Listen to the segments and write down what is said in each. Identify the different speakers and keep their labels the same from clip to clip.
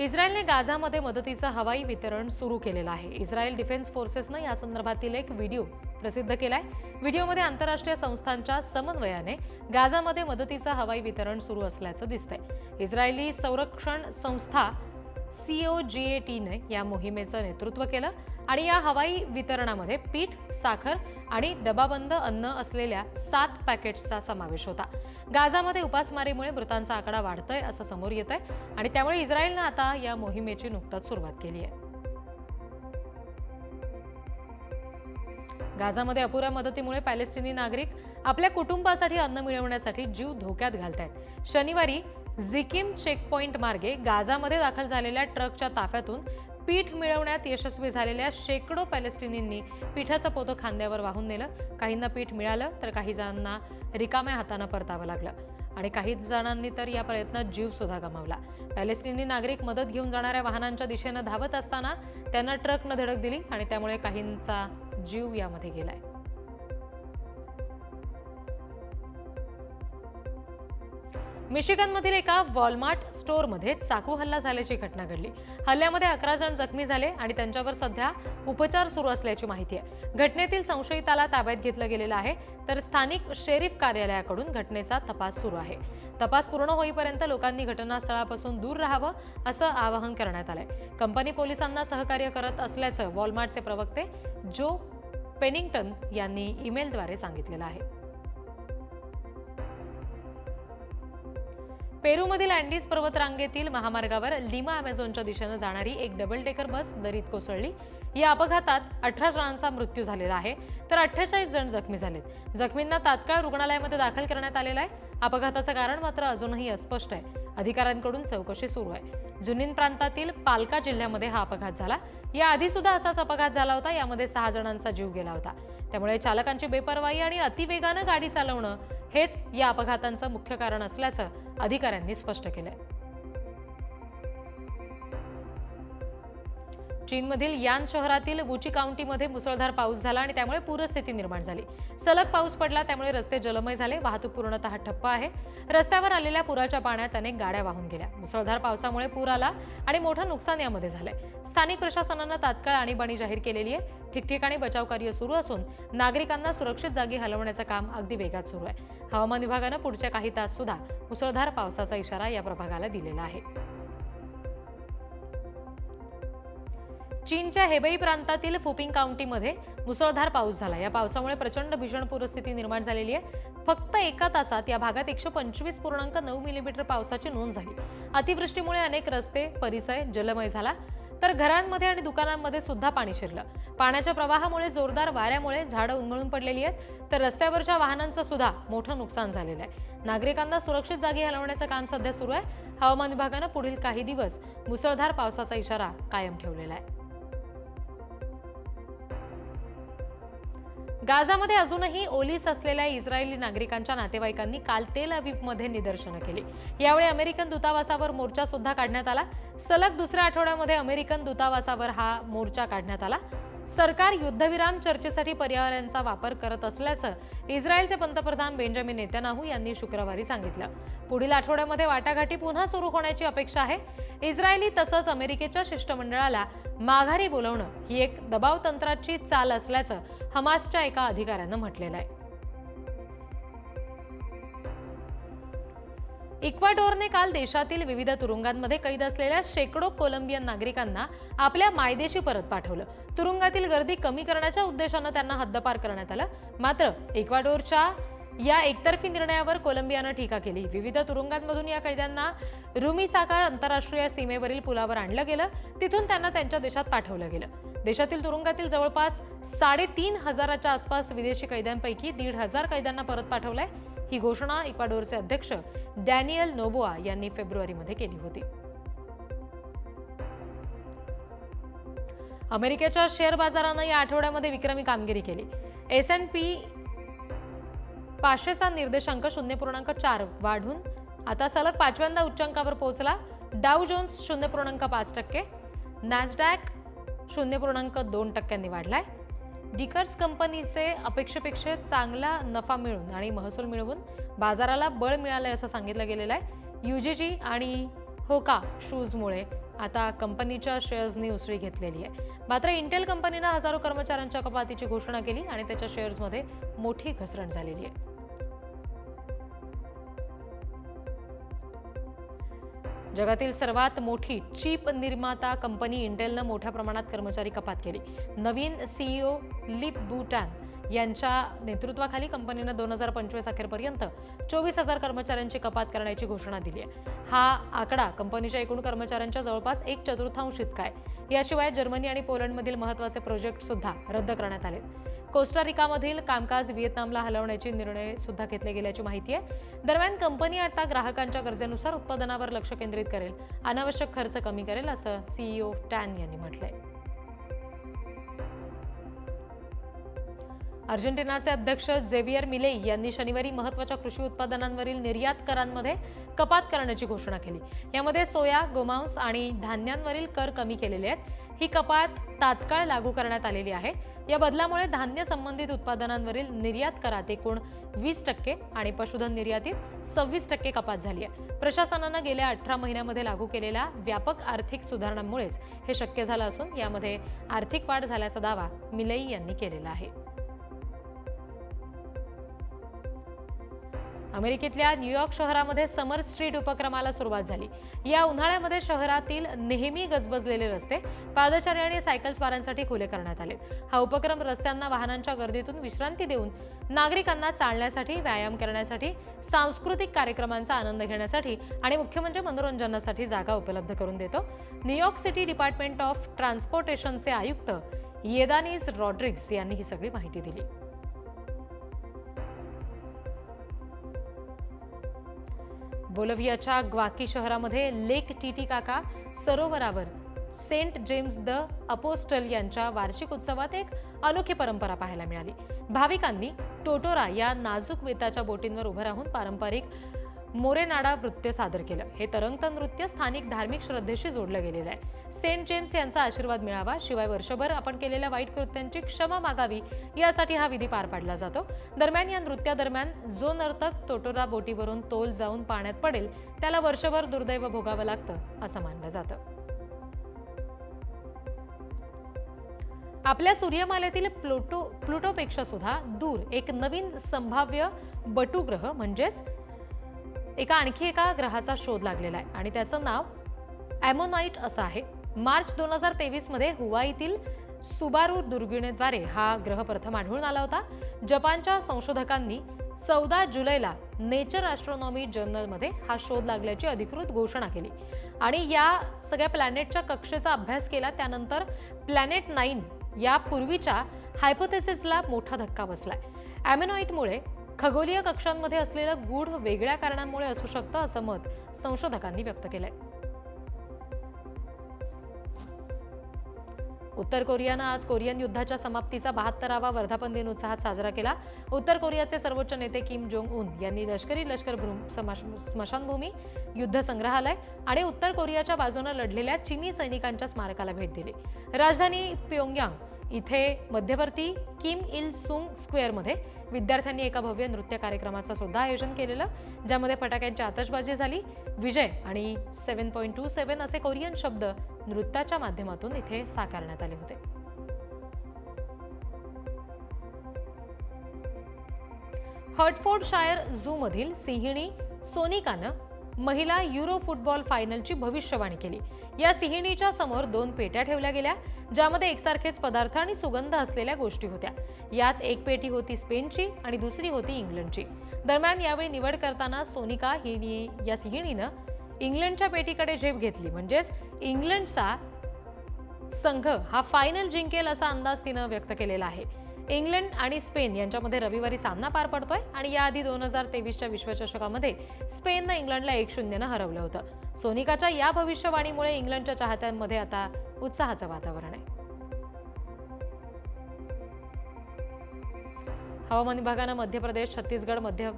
Speaker 1: इस्रायलने गाझामध्ये मदतीचं हवाई वितरण सुरू केलेलं आहे. इस्रायल डिफेन्स फोर्सेसनं या संदर्भातील एक व्हिडिओ प्रसिद्ध केलाय. व्हिडिओमध्ये आंतरराष्ट्रीय संस्थांच्या समन्वयाने गाझामध्ये मदतीचं हवाई वितरण सुरू असल्याचं दिसतंय. इस्रायली संरक्षण संस्था सीओ जी ए टीने या मोहिमेचं नेतृत्व केलं. आणि या हवाई वितरणामध्ये पीठ साखर आणि डबाबंद अन्न असलेल्या सात पॅकेट्सचा समावेश होता. गाझामध्ये उपासमारीमुळे मृतांचा आकडा वाढतोय असं समोर येत आहे आणि त्यामुळे इस्रायलनं आता या मोहिमेची नुकताच सुरुवात केली आहे. गाझामध्ये अपुऱ्या मदतीमुळे पॅलेस्टिनी नागरिक आपल्या कुटुंबासाठी अन्न मिळवण्यासाठी जीव धोक्यात घालतायत. शनिवारी झिकिम चेकपॉईंट मार्गे गाझामध्ये दाखल झालेल्या ट्रकच्या ताफ्यातून पीठ मिळवण्यात यशस्वी झालेल्या शेकडो पॅलेस्टिनींनी पिठाचं पोतं खांद्यावर वाहून नेलं. काहींना पीठ मिळालं तर काही जणांना रिकाम्या हातानं परतावं लागलं. आणि काही जणांनी तर या प्रयत्नात जीव सुद्धा गमावला. पॅलेस्टिनी नागरिक मदत घेऊन जाणाऱ्या वाहनांच्या दिशेनं धावत असताना त्यांना ट्रकनं धडक दिली आणि त्यामुळे काहींचा जीव यामध्ये गेलाय. मिशिगनमधील एका वॉलमार्ट स्टोअरमध्ये चाकू हल्ला झाल्याची घटना घडली. हल्ल्यामध्ये अकरा जण जखमी झाले आणि त्यांच्यावर सध्या उपचार सुरू असल्याची माहिती आहे. घटनेतील संशयिताला ताब्यात घेतलं गेलेलं आहे तर स्थानिक शेरीफ कार्यालयाकडून घटनेचा तपास सुरू आहे. तपास पूर्ण होईपर्यंत लोकांनी घटनास्थळापासून दूर राहावं असं आवाहन करण्यात आलंय. कंपनी पोलिसांना सहकार्य करत असल्याचं वॉलमार्टचे प्रवक्ते जो पेनिंग्टन यांनी ईमेलद्वारे सांगितलेलं आहे. पेरूमधील अँडीज पर्वतरांगेतील महामार्गावर लिमा अमेझॉनच्या दिशेनं जाणारी एक डबल डेकर बस दरीत कोसळली. या अपघातात अठरा जणांचा मृत्यू झालेला आहे. तर अठ्ठेचाळीस जण जखमी झालेत. जखमींना तात्काळ रुग्णालयामध्ये दाखल करण्यात आलेला आहे. अपघाताचं कारण मात्र अजूनही अस्पष्ट आहे. अधिकाऱ्यांकडून चौकशी सुरू आहे. जुनीन प्रांतातील पालका जिल्ह्यामध्ये हा अपघात झाला. याआधी सुद्धा असाच अपघात झाला होता. यामध्ये सहा जणांचा जीव गेला होता. त्यामुळे चालकांची बेपर्वाई आणि अतिवेगानं गाडी चालवणं हेच या अपघातांचं मुख्य कारण असल्याचं अधिकाऱ्यांनी स्पष्ट केलंय. चीनमधील यान शहरातील वुची काउंटीमध्ये मुसळधार पाऊस झाला आणि त्यामुळे पूरस्थिती निर्माण झाली. सलग पाऊस पडला त्यामुळे रस्ते जलमय झाले. वाहतूक पूर्णतः ठप्प आहे. रस्त्यावर आलेल्या पुराच्या पाण्यात अनेक गाड्या वाहून गेल्या. मुसळधार पावसामुळे पूर आला आणि मोठं नुकसान यामध्ये झालंय. स्थानिक प्रशासनानं तात्काळ आणीबाणी जाहीर केलेली आहे. ठिकठिकाणी बचाव कार्य सुरू असून नागरिकांना सुरक्षित जागी हलवण्याचं काम अगदी वेगात सुरू आहे. हवामान विभागानं पुढच्या काही तास सुद्धा मुसळधार पावसाचा इशारा या प्रभागाला दिलेला आहे. चीनच्या हेबेई प्रांतातील फुपिंग काउंटीमध्ये मुसळधार पाऊस झाला. या पावसामुळे प्रचंड भीषण पूरस्थिती निर्माण झालेली आहे. फक्त एका तासात या भागात एकशे पंचवीस पूर्णांक नऊ मिलीमीटर पावसाची नोंद झाली. अतिवृष्टीमुळे अनेक रस्ते परिसर जलमय झाला. तर घरांमध्ये आणि दुकानांमध्ये सुद्धा पाणी शिरलं. पाण्याच्या प्रवाहामुळे जोरदार वाऱ्यामुळे झाडं उन्मळून पडलेली आहेत. तर रस्त्यावरच्या वाहनांचं सुद्धा मोठं नुकसान झालेलं आहे. नागरिकांना सुरक्षित जागी हलवण्याचं काम सध्या सुरू आहे. हवामान विभागानं पुढील काही दिवस मुसळधार पावसाचा इशारा कायम ठेवलेला आहे. गाझामध्ये अजूनही ओलीस असलेल्या इस्रायली नागरिकांच्या नातेवाईकांनी काल तेल अवीवमध्ये निदर्शनं केली. यावेळी अमेरिकन दूतावासावर मोर्चा सुद्धा काढण्यात आला. सलग दुसऱ्या आठवड्यामध्ये अमेरिकन दूतावासावर हा मोर्चा काढण्यात आला. सरकार युद्धविराम चर्चेसाठी पर्यावरणाचा वापर करत असल्याचं इस्रायलचे पंतप्रधान बेंजामिन नेत्यानाहू यांनी शुक्रवारी सांगितलं. पुढील आठवड्यामध्ये वाटाघाटी पुन्हा सुरू होण्याची अपेक्षा आहे. इस्रायली तसंच अमेरिकेच्या शिष्टमंडळाला माघारी बोलवणं ही एक दबाव तंत्राची चाल असल्याचं हमासच्या एका अधिकाऱ्यानं म्हटलेलं आहे. इक्वाडोरने काल देशातील विविध तुरुंगांमध्ये कैद असलेल्या शेकडो कोलंबियन नागरिकांना आपल्या मायदेशी परत पाठवलं. तुरुंगातील गर्दी कमी करण्याच्या उद्देशानं त्यांना हद्दपार करण्यात आलं. मात्र इक्वाडोरच्या या एकतर्फी निर्णयावर कोलंबियानं टीका केली. विविध तुरुंगांमधून या कैद्यांना रुमिसाका आंतरराष्ट्रीय सीमेवरील पुलावर आणलं गेलं. तिथून त्यांना त्यांच्या देशात पाठवलं गेलं. देशातील तुरुंगातील जवळपास साडेतीन हजाराच्या आसपास विदेशी कैद्यांपैकी दीड हजार कैद्यांना परत पाठवलंय. ही घोषणा इक्वाडोरचे अध्यक्ष डॅनियल नोबोआ यांनी फेब्रुवारीमध्ये केली होती. अमेरिकेच्या शेअर बाजारानं या आठवड्यामध्ये विक्रमी कामगिरी केली. एस एन पी पाचशेचा निर्देशांक शून्य पूर्णांक चार वाढून आता सलग पाचव्यांदा उच्चांकावर पोहोचला. डाव जोन्स शून्य पूर्णांक पाच टक्के. नॅसडॅक शून्य पूर्णांक दोन टक्क्यांनी वाढलाय. डिकर्स कंपनीचे अपेक्षेपेक्षा चांगला नफा मिळून आणि महसूल मिळवून बाजाराला बळ मिळालंय असं सांगितलं गेलेलं आहे. युजीजी आणि होका शूजमुळे आता कंपनीच्या शेअर्सनी उसळी घेतलेली आहे. मात्र इंटेल कंपनीनं हजारो कर्मचाऱ्यांच्या कपातीची घोषणा केली आणि त्याच्या शेअर्समध्ये मोठी घसरण झालेली आहे. जगातील सर्वात मोठी चीप निर्माता कंपनी इंटेलनं मोठ्या प्रमाणात कर्मचारी कपात केली. नवीन सीईओ लिप बुटान यांच्या नेतृत्वाखाली कंपनीनं दोन हजार पंचवीस अखेरपर्यंत चोवीस हजार कर्मचाऱ्यांची कपात करण्याची घोषणा दिली आहे. हा आकडा कंपनीच्या एकूण कर्मचाऱ्यांच्या जवळपास एक चतुर्थांश इतका आहे. याशिवाय जर्मनी आणि पोलंडमधील महत्त्वाचे प्रोजेक्ट सुद्धा रद्द करण्यात आले कोस्टारिकामधील कामकाज व्हिएतनामला हलवण्याचे निर्णय सुद्धा घेतले गेल्याची माहिती आहे. दरम्यान कंपनी आता ग्राहकांच्या गरजेनुसार उत्पादनावर लक्ष केंद्रित करेल. अनावश्यक खर्च कमी करेल असं सीईओ टॅन यांनी म्हटलंय. अर्जेंटिनाचे अध्यक्ष जेवियर मिलेई यांनी शनिवारी महत्त्वाच्या कृषी उत्पादनांवरील निर्यात करांमध्ये कपात करण्याची घोषणा केली. यामध्ये सोया गोमांस आणि धान्यांवरील कर कमी केलेले आहेत. ही कपात तात्काळ लागू करण्यात आलेली आहे. या बदलामुळे धान्य संबंधित उत्पादनांवरील निर्यात करात एकूण वीस टक्के आणि पशुधन निर्यातीत सव्वीस टक्के कपात झाली आहे. प्रशासनानं गेल्या अठरा महिन्यामध्ये लागू केलेल्या व्यापक आर्थिक सुधारणांमुळेच हे शक्य झालं असून यामध्ये आर्थिक वाढ झाल्याचा दावा मिलई यांनी केलेला आहे. अमेरिकेतल्या न्यूयॉर्क शहरामध्ये समर स्ट्रीट उपक्रमाला सुरुवात झाली. या उन्हाळ्यामध्ये शहरातील नेहमी गजबजलेले रस्ते पादचारी आणि सायकल स्वारांसाठी खुले करण्यात आले. हा उपक्रम रस्त्यांना वाहनांच्या गर्दीतून विश्रांती देऊन नागरिकांना चालण्यासाठी व्यायाम करण्यासाठी सांस्कृतिक कार्यक्रमांचा आनंद घेण्यासाठी आणि मुख्य म्हणजे मनोरंजनासाठी जागा उपलब्ध करून देतो. New York city department of ट्रान्सपोर्टेशनचे आयुक्त येदानीस रॉड्रिग्स यांनी ही सगळी माहिती दिली. बोलवियाच्या ग्वाकी शहरामध्ये लेक टिटिकाका सरोवरावर सेंट जेम्स द अपोस्टल यांच्या वार्षिक उत्सवात एक अनोखी परंपरा पाहायला मिळाली. भाविकांनी टोटोरा या नाजूक वेताच्या बोटींवर उभं राहून पारंपरिक मोरेनाडा नृत्य सादर केलं. हे तरंगत नृत्य स्थानिक धार्मिक श्रद्धेशी जोडलं गेलेलं आहे. सेंट जेम्स यांचा आशीर्वाद मिळावा शिवाय वर्षभर आपण केलेल्या वाईट कृत्यांची क्षमा मागावी यासाठी हा विधी पार पाडला जातो. दरम्यान या नृत्यादरम्यान जो नर्तक तोटोरा बोटीवरून तोल जाऊन पाण्यात पडेल त्याला वर्षभर दुर्दैव भोगावं लागतं असं मानलं जातं. आपल्या सूर्यमालेतील प्लुटो प्लुटोपेक्षा सुद्धा दूर एक नवीन संभाव्य बटुग्रह म्हणजेच एका आणखी एका ग्रहाचा शोध लागलेला आहे. आणि त्याचं नाव ॲमोनाईट असं आहे. मार्च दोन हजार तेवीसमध्ये हुवाईतील सुबारू दुर्गिणेद्वारे हा ग्रह प्रथम आढळून आला होता. जपानच्या संशोधकांनी चौदा जुलैला नेचर ॲस्ट्रॉनॉमी जर्नलमध्ये हा शोध लागल्याची अधिकृत घोषणा केली. आणि या सगळ्या प्लॅनेटच्या कक्षेचा अभ्यास केला. त्यानंतर प्लॅनेट नाईन या पूर्वीच्या हायपोथेसिसला मोठा धक्का बसलाय. ॲमेनॉईटमुळे खगोलीय कक्षांमध्ये असलेलं गूढ वेगळ्या कारणांमुळे असू शकतं असं मत संशोधकांनी व्यक्त केलंय. उत्तर कोरियानं आज कोरियन युद्धाच्या समाप्तीचा बहात्तरावा वर्धापन दिन उत्साहात साजरा केला. उत्तर कोरियाचे सर्वोच्च नेते किम जोंग उन यांनी लष्करी लष्कर स्मशानभूमी युद्ध संग्रहालय आणि उत्तर कोरियाच्या बाजूनं लढलेल्या चिनी सैनिकांच्या स्मारकाला भेट दिली. राजधानी प्योंगयांग इथे मध्यवर्ती किम इल सुंग स्क्वेअरमध्ये विद्यार्थ्यांनी एका भव्य नृत्य कार्यक्रमाचं सुद्धा आयोजन केलेलं ज्यामध्ये फटाक्यांची आतषबाजी झाली. विजय आणि सेवन पॉईंट टू सेवन असे कोरियन शब्द नृत्याच्या माध्यमातून इथे साकारण्यात आले होते. हर्टफोर्डशायर झूमधील सिंहिणी सोनिकानं महिला युरो फुटबॉल फायनलची भविष्यवाणी केली. या सिहिणीच्या समोर दोन पेट्या ठेवल्या गेल्या ज्यामध्ये एकसारखेच पदार्थ आणि सुगंध असलेल्या गोष्टी होत्या. यात एक पेटी होती स्पेनची आणि दुसरी होती इंग्लंडची. दरम्यान यावेळी निवड करताना सोनिका हिनी या सिहिणीनं इंग्लंडच्या पेटीकडे झेप घेतली. म्हणजेच इंग्लंडचा संघ हा फायनल जिंकेल असा अंदाज तिनं व्यक्त केलेला आहे. इंग्लंड आणि स्पेन यांच्यामध्ये रविवारी सामना पार पडतोय आणि याआधी दोन हजार तेवीसच्या विश्वचषकामध्ये स्पेननं इंग्लंडला एक शून्यनं हरवलं होतं. सोनिकाच्या या भविष्यवाणीमुळे इंग्लंडच्या चाहत्यांमध्ये आता उत्साहाचं वातावरण आहे. हवामान विभागानं मध्य प्रदेश छत्तीसगड मध्य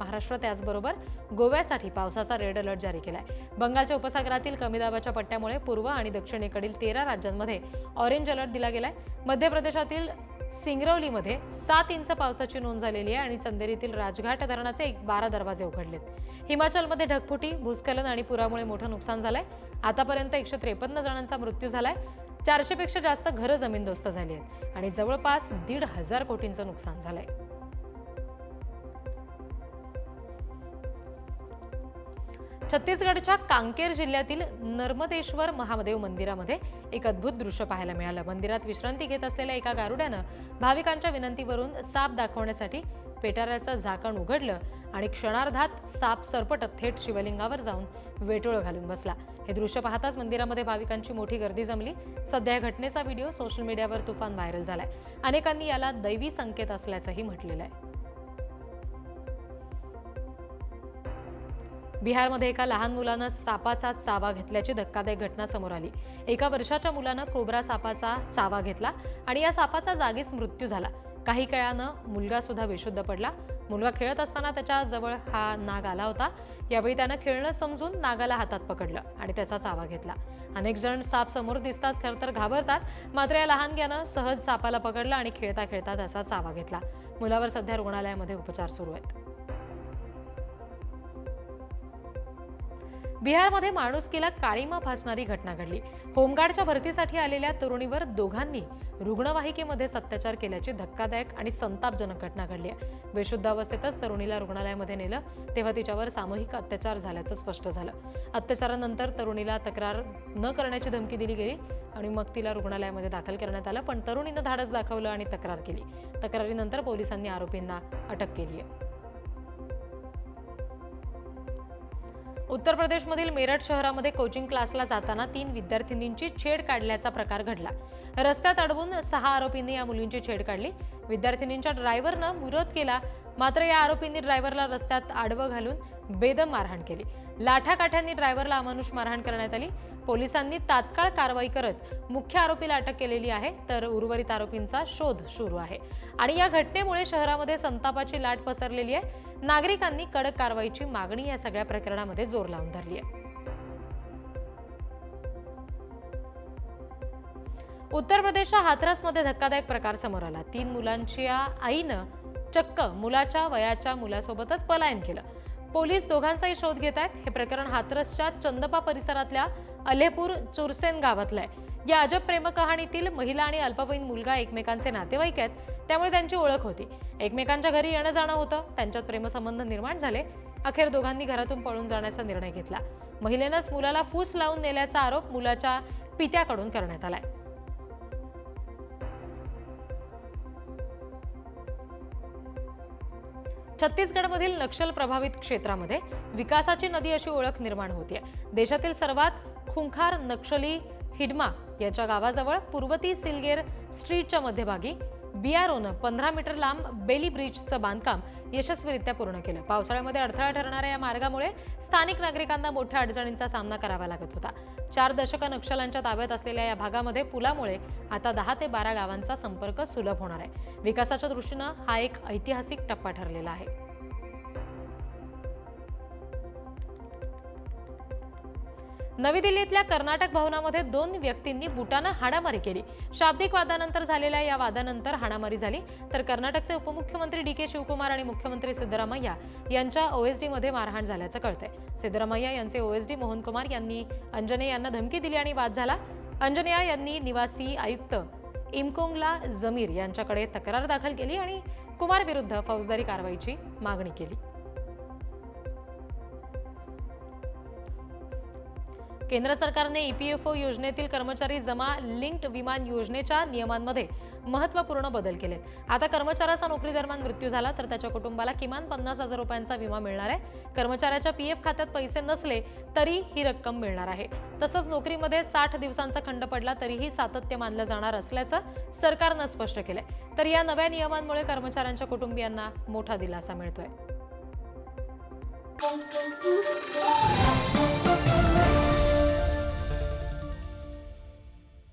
Speaker 1: महाराष्ट्र त्याचबरोबर गोव्यासाठी पावसाचा रेड अलर्ट जारी केला आहे बंगालच्या उपसागरातील कमी दाबाच्या पट्ट्यामुळे पूर्व आणि दक्षिणेकडील तेरा राज्यांमध्ये ऑरेंज अलर्ट दिला गेला आहे मध्य प्रदेशातील सिंगरौलीमध्ये सात इंच पावसाची नोंद झालेली आहे आणि चंदेरीतील राजघाट धरणाचे एक बारा दरवाजे उघडलेत. हिमाचलमध्ये ढगफुटी भूस्खलन आणि पुरामुळे मोठं नुकसान झालंय. आतापर्यंत एकशे त्रेपन्न जणांचा मृत्यू झालाय. आहे चारशेपेक्षा जास्त घरं जमीनदोस्त झाली आहेत. आणि जवळपास दीड हजार कोटींचं नुकसान झालंय. छत्तीसगडच्या कांकेर जिल्ह्यातील नर्मदेश्वर महादेव मंदिरामध्ये एक अद्भुत दृश्य पाहायला मिळालं. मंदिरात विश्रांती घेत असलेल्या एका गारुड्यानं भाविकांच्या विनंतीवरून साप दाखवण्यासाठी पेटाऱ्याचं झाकण उघडलं आणि क्षणार्धात साप सरपटत थेट शिवलिंगावर जाऊन वेटोळं घालून बसला. हे दृश्य पाहताच मंदिरामध्ये भाविकांची मोठी गर्दी जमली. सध्या या घटनेचा व्हिडिओ सोशल मीडियावर तुफान व्हायरल झालाय. अनेकांनी याला दैवी संकेत असल्याचंही म्हटलेलं आहे. बिहारमध्ये एका लहान मुलानं सापाचा चावा घेतल्याची धक्कादायक घटना समोर आली. एका वर्षाच्या मुलानं कोबरा सापाचा चावा घेतला आणि या सापाचा जागीच मृत्यू झाला. काही काळानं मुलगा सुद्धा बेशुद्ध पडला. मुलगा खेळत असताना त्याच्याजवळ हा नाग आला होता. यावेळी त्यानं खेळणं समजून नागाला हातात पकडलं आणि त्याचा चावा घेतला. अनेक जण साप समोर दिसताच खरं तर घाबरतात. मात्र या लहानग्यानं सहज सापाला पकडलं आणि खेळता खेळता त्याचा चावा घेतला. मुलावर सध्या रुग्णालयामध्ये उपचार सुरू आहेत. बिहारमध्ये माणुसकीला काळीमा फासणारी घटना घडली. होमगार्डच्या भरतीसाठी आलेल्या तरुणीवर दोघांनी रुग्णवाहिकेमध्येच अत्याचार केल्याची धक्कादायक आणि संतापजनक घटना घडली आहे. बेशुद्धावस्थेतच तरुणीला रुग्णालयामध्ये नेलं तेव्हा तिच्यावर सामूहिक अत्याचार झाल्याचं स्पष्ट झालं. अत्याचारानंतर तरुणीला तक्रार न करण्याची धमकी दिली गेली आणि मग तिला रुग्णालयामध्ये दाखल करण्यात आलं पण तरुणीनं धाडस दाखवलं आणि तक्रार केली. तक्रारीनंतर पोलिसांनी आरोपींना अटक केली आहे. उत्तर प्रदेशमधील मेरठ शहरामध्ये कोचिंग क्लासला जाताना तीन विद्यार्थिनींची छेड काढल्याचा प्रकार घडला. रस्त्यात अडवून सहा आरोपींनी या मुलींची छेड काढली. विद्यार्थिनींच्या ड्रायव्हरनं विरोध केला मात्र या आरोपींनी ड्रायव्हरला रस्त्यात आडवं घालून बेदम मारहाण केली. लाठाकाठ्यांनी ड्रायव्हरला अमानुष मारहाण करण्यात आली. पोलिसांनी तात्काळ कारवाई करत मुख्य आरोपीला अटक केलेली आहे तर उर्वरित आरोपींचा शोध सुरू आहे. आणि या घटनेमुळे शहरामध्ये संतापाची लाट पसरलेली आहे. नागरिकांनी कडक कारवाईची मागणी या सगळ्या प्रकरणामध्ये जोर लावून धरली आहे. उत्तर प्रदेशच्या हाथरसमध्ये धक्कादायक प्रकार समोर आला. तीन मुलांच्या आईनं चक्क मुलाच्या वयाच्या मुलासोबतच पलायन केलं. पोलीस दोघांचाही शोध घेत आहेत. हे प्रकरण हाथरसच्या चंदपा परिसरातल्या अलेपूर चुरसेन गावातलं आहे. या अजब प्रेमकहाणीतील महिला आणि अल्पवयीन मुलगा एकमेकांचे नातेवाईक आहेत त्यामुळे त्यांची ओळख होती. एकमेकांच्या घरी येणं जाणं होतं त्यांच्यात प्रेमसंबंध निर्माण झाले. अखेर दोघांनी घरातून पळून जाण्याचा निर्णय घेतला. महिलेनंच मुलाला फूस लावून नेल्याचा आरोप मुलाच्या पित्याकडून करण्यात आलाय. छत्तीसगडमधील नक्षल प्रभावित क्षेत्रामध्ये विकासाची नदी अशी ओळख निर्माण होतीये. देशातील सर्वात खुंखार नक्षली हिडमा याच्या गावाजवळ पूर्वती सिलगेर स्ट्रीटच्या मध्यभागी बीआरओनं पंधरा मीटर लांब बेली ब्रिजचं बांधकाम यशस्वीरित्या पूर्ण केलं. पावसाळ्यामध्ये अडथळा ठरणाऱ्या या मार्गामुळे स्थानिक नागरिकांना मोठ्या अडचणींचा सामना करावा लागत होता. चार दशकं नक्षलांच्या ताब्यात असलेल्या या भागामध्ये पुलामुळे आता दहा ते बारा गावांचा संपर्क सुलभ होणार आहे. विकासाच्या दृष्टीनं हा एक ऐतिहासिक टप्पा ठरलेला आहे. नवी दिल्लीतल्या कर्नाटक भवनामध्ये दोन व्यक्तींनी बुटानं हाणामारी केली. शाब्दिक वादानंतर झालेल्या या वादानंतर हाणामारी झाली. तर कर्नाटकचे उपमुख्यमंत्री डी के शिवकुमार आणि मुख्यमंत्री सिद्धरामय्या यांच्या ओएसडीमध्ये मारहाण झाल्याचं कळतंय. सिद्धरामय्या यांचे ओएसडी मोहनकुमार यांनी अंजने यांना धमकी दिली आणि वाद झाला. अंजनेया यांनी निवासी आयुक्त इमकोंगला जमीर यांच्याकडे तक्रार दाखल केली आणि कुमार विरुद्ध फौजदारी कारवाईची मागणी केली. केंद्र सरकारने ईपीएफओ योजनेतील कर्मचारी जमा लिंक्ड विमान योजनेच्या नियमांमध्ये महत्त्वपूर्ण बदल केले आता कर्मचाऱ्याचा नोकरी दरम्यान मृत्यू झाला तर त्याच्या कुटुंबाला किमान पन्नास हजार रुपयांचा विमा मिळणार आहे. कर्मचाऱ्याच्या पी एफ खात्यात पैसे नसले तरी ही रक्कम मिळणार आहे. तसंच नोकरीमध्ये साठ दिवसांचा खंड पडला तरीही सातत्य मानलं जाणार असल्याचं सरकारनं स्पष्ट केलंय. तर या नव्या नियमांमुळे कर्मचाऱ्यांच्या कुटुंबियांना मोठा दिलासा मिळतोय.